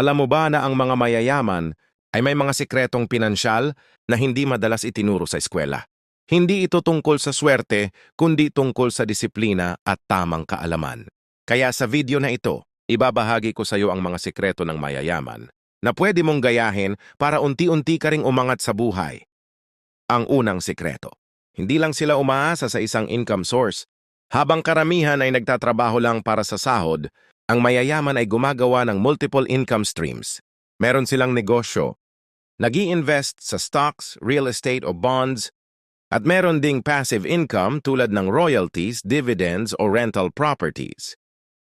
Alam mo ba na ang mga mayayaman ay may mga sikretong pinansyal na hindi madalas itinuro sa eskwela? Hindi ito tungkol sa swerte, kundi tungkol sa disiplina at tamang kaalaman. Kaya sa video na ito, ibabahagi ko sa iyo ang mga sikreto ng mayayaman na pwede mong gayahin para unti-unti ka ring umangat sa buhay. Ang unang sikreto, hindi lang sila umaasa sa isang income source. Habang karamihan ay nagtatrabaho lang para sa sahod, ang mayayaman ay gumagawa ng multiple income streams. Meron silang negosyo, nag invest sa stocks, real estate o bonds, at meron ding passive income tulad ng royalties, dividends o rental properties.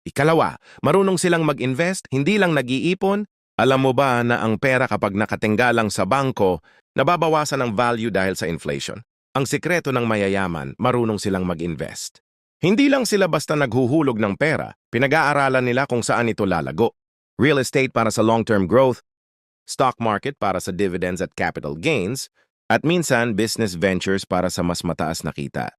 Ikalawa, marunong silang mag-invest, hindi lang nag-iipon. Alam mo ba na ang pera kapag nakatinggalang sa bangko, nababawasan ang value dahil sa inflation? Ang sikreto ng mayayaman, marunong silang mag-invest. Hindi lang sila basta naghuhulog ng pera, pinag-aaralan nila kung saan ito lalago. Real estate para sa long-term growth, stock market para sa dividends at capital gains, at minsan business ventures para sa mas mataas na kita.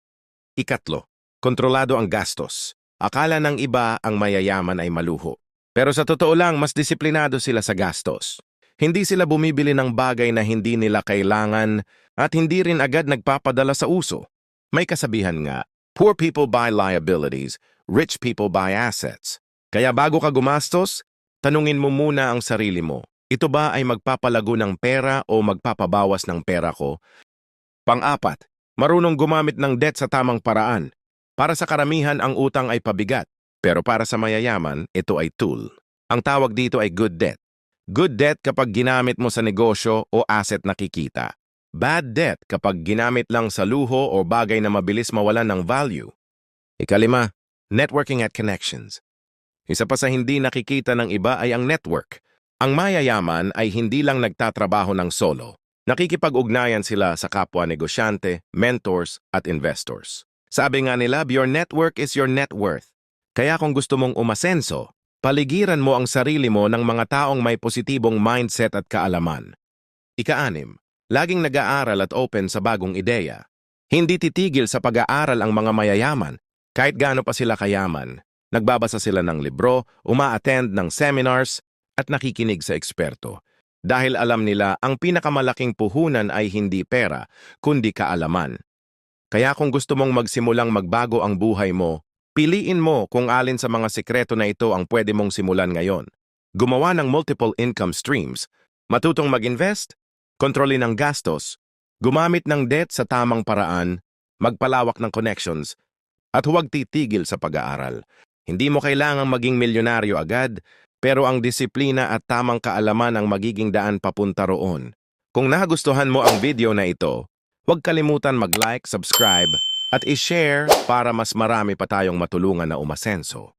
Ikatlo, kontrolado ang gastos. Akala ng iba ang mayayaman ay maluho. Pero sa totoo lang, mas disiplinado sila sa gastos. Hindi sila bumibili ng bagay na hindi nila kailangan at hindi rin agad nagpapadala sa uso. May kasabihan nga, poor people buy liabilities, rich people buy assets. Kaya bago ka gumastos, tanungin mo muna ang sarili mo. Ito ba ay magpapalago ng pera o magpapabawas ng pera ko? Pang-apat, marunong gumamit ng debt sa tamang paraan. Para sa karamihan, ang utang ay pabigat. Pero para sa mayayaman, ito ay tool. Ang tawag dito ay good debt. Good debt kapag ginamit mo sa negosyo o asset na kikita. Bad debt kapag ginamit lang sa luho o bagay na mabilis mawalan ng value. Ikalima, networking at connections. Isa pa sa hindi nakikita ng iba ay ang network. Ang mayayaman ay hindi lang nagtatrabaho ng solo. Nakikipag-ugnayan sila sa kapwa negosyante, mentors, at investors. Sabi nga nila, your network is your net worth. Kaya kung gusto mong umasenso, paligiran mo ang sarili mo ng mga taong may positibong mindset at kaalaman. Ikaanim, laging nag-aaral at open sa bagong ideya. Hindi titigil sa pag-aaral ang mga mayayaman, kahit gaano pa sila kayaman. Nagbabasa sila ng libro, uma-attend ng seminars, at nakikinig sa eksperto. Dahil alam nila ang pinakamalaking puhunan ay hindi pera, kundi kaalaman. Kaya kung gusto mong magsimulang magbago ang buhay mo, piliin mo kung alin sa mga sikreto na ito ang pwede mong simulan ngayon. Gumawa ng multiple income streams, matutong mag-invest, kontrolin ang gastos, gumamit ng debt sa tamang paraan, magpalawak ng connections, at huwag titigil sa pag-aaral. Hindi mo kailangang maging milyonaryo agad, pero ang disiplina at tamang kaalaman ang magiging daan papunta roon. Kung nagustuhan mo ang video na ito, huwag kalimutan mag-like, subscribe, at i-share para mas marami pa tayong matulungan na umasenso.